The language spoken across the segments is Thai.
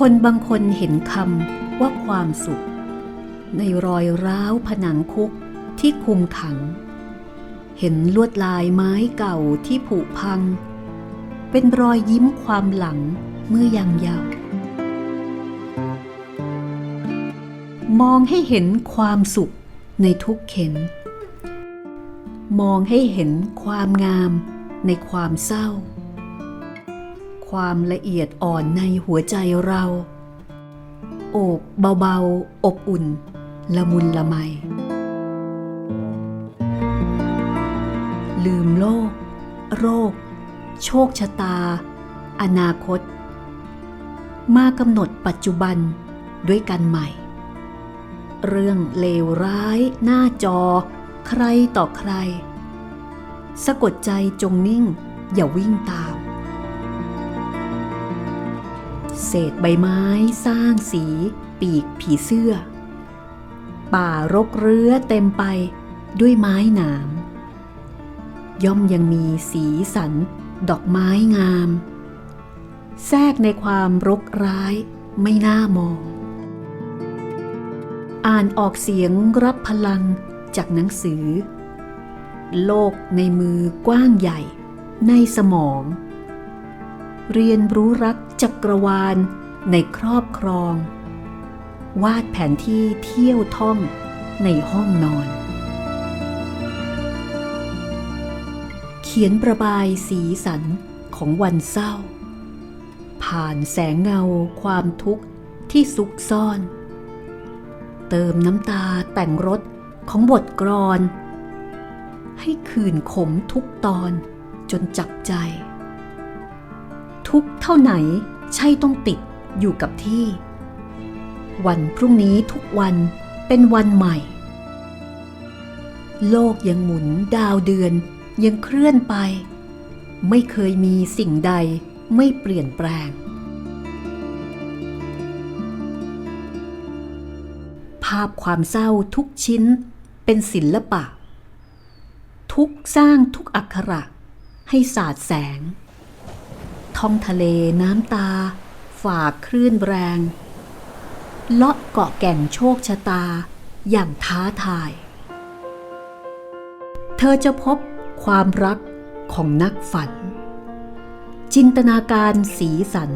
คนบางคนเห็นคำว่าความสุข ในรอยร้าวผนังคุกที่คุมขัง เห็นลวดลายไม้เก่าที่ผุพัง เป็นรอยยิ้มความหลังเมื่อยังเยาว์ มองให้เห็นความสุขในทุกเข็น มองให้เห็นความงามในความเศร้า ความละเอียดอ่อนในหัวใจเรา โอบเบาๆ อบอุ่น ละมุนละไม ลืมโลก โรค โชคชะตา อนาคต มากำหนดปัจจุบันด้วยกันใหม่ เรื่องเลวร้าย หน้าจอ ใครต่อใคร สะกดใจจงนิ่ง อย่าวิ่งตาม เศษใบไม้สร้างสี ปีกผีเสื้อ ป่ารกเรื้อเต็มไปด้วยไม้หนาม ย่อมยังมีสีสัน ดอกไม้งาม แทรกในความรกร้ายไม่น่ามอง อ่านออกเสียงรับพลังจากหนังสือ โลกในมือกว้างใหญ่ ในสมอง เรียนรู้รักจักรวาลในครอบครอง วาดแผนที่เที่ยวท่องในห้องนอน เขียนประบายสีสันของวันเศร้า ผ่านแสงเงาความทุกข์ที่ซุกซ่อน เติมน้ำตาแต่งรสของบทกรอน ให้คืนขมทุกตอนจนจับใจ ทุกเท่าไหนใช่ต้องติดอยู่กับที่ วันพรุ่งนี้ทุกวันเป็นวันใหม่ โลกยังหมุนดาวเดือนยังเคลื่อนไป ไม่เคยมีสิ่งใดไม่เปลี่ยนแปลงาพความเศร้าทุกชิ้นเป็นศิลปะ ทุกสร้างทุกอักขระ ให้สาดแสง ท้องทะเลน้ำตา ฝ่าคลื่นแรง เลาะเกาะแก่งโชคชะตาอย่างท้าทาย เธอจะพบความรักของนักฝัน จินตนาการสีสัน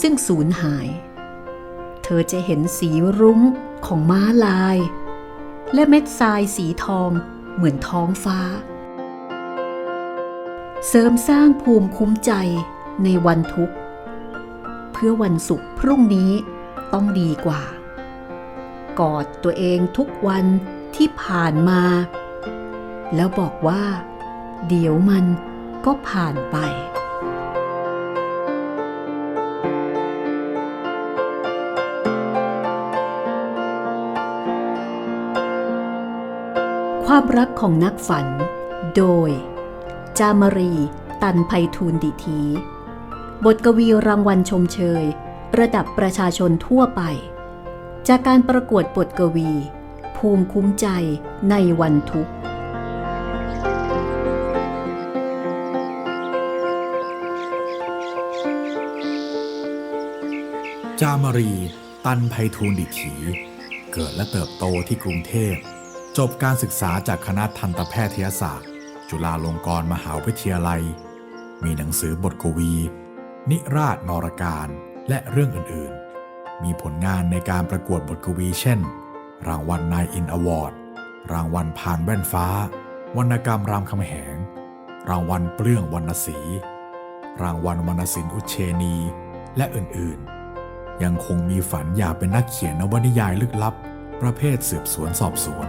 ซึ่งสูญหาย เธอจะเห็นสีรุ้ง ของม้าลาย และเม็ดทรายสีทองเหมือนท้องฟ้า เสริมสร้างภูมิคุ้มใจในวันทุกข์ เพื่อวันสุขพรุ่งนี้ต้องดีกว่า กอดตัวเองทุกวันที่ผ่านมา แล้วบอกว่า เดี๋ยวมันก็ผ่านไป ความรักของนักฝัน โดย จามรี ตันไพฑูรย์ดิถีบทกวีรางวัลชมเชย ระดับประชาชนทั่วไป จากการประกวดบทกวี ภูมิคุ้มใจในวันทุกข์จามรี ตันไพฑูรย์ดิถี เกิดและเติบโตที่กรุงเทพ จบการศึกษาจากคณะทันตแพทยศาสตร์ จุฬาลงกรณ์มหาวิทยาลัย มีหนังสือบทกวี นิราชนรการ และเรื่องอื่นๆ มีผลงานในการประกวดบทกวี เช่น รางวัลนายอินอวอร์ด รางวัลพานแว่นฟ้า วรรณกรรมรามคำแหง รางวัลเปลื้องวรรณศีรางวัลวรรณศิลป์อุเชนี และอื่นๆ ยังคงมีฝันอยากเป็นนักเขียนนวนิยายลึกลับ ประเภทสืบสวนสอบสวน